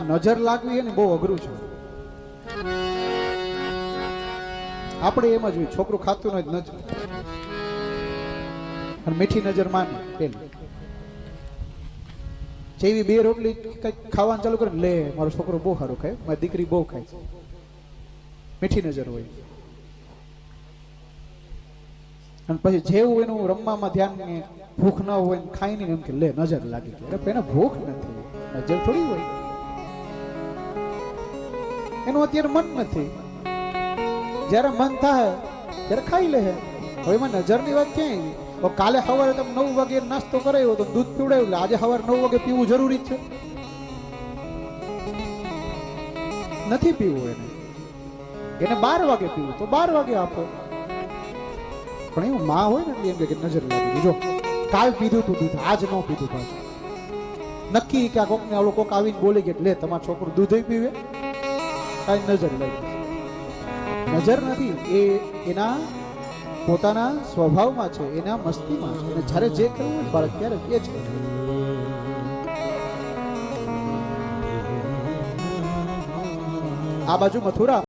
નજર લાગવી એને બહુ અઘરું છે. આપણે એમ જ હોય, છોકરું ખાતું ન નજર અને મીઠી નજર માની પેલી જેવી બે રોટલી કંઈક ખાવાનું ચાલુ કરે લે, મારો છોકરો બહુ સારું ખાય, મારી દીકરી બહુ ખાય મીઠી નજર હોય. અને પછી જેવું એનું રમવામાં ધ્યાન ભૂખ ન હોય ખાઈ નહીં એમ કે લે, નજર લાગી ગઈ. એને ભૂખ નથી. નજર થોડી હોય. એનું અત્યારે મન નથી. જ્યારે મન થાય, ત્યારે ખાઈ લે. હવે એમાં નજરની વાત ક્યાં આવી? કાલે સવારે તમે નવ વાગે નાસ્તો કરાયો તો દૂધ પીવડાવ્યું આજે સવારે નવ વાગે પીવું જરૂરી છે. નથી પીવું એને. એને બાર વાગે પીવું, તો બાર વાગે આપો. પણ એવું માં હોય ને એટલે એમ કે નજર લાગી જો, કાલ પીધું તું દૂધ, આજ ન પીધું પાછું. નક્કી કે આ કોક ને આવડો કોક આવીને બોલી કે, લે, તમારું છોકરું દૂધ પીવે. કાંઈ નજર લઈ નજર નથી, એ એના પોતાના સ્વભાવમાં છે, એના મસ્તીમાં છે. અને જ્યારે જે કરવું બાળક ત્યારે એ જ આ બાજુ મથુરા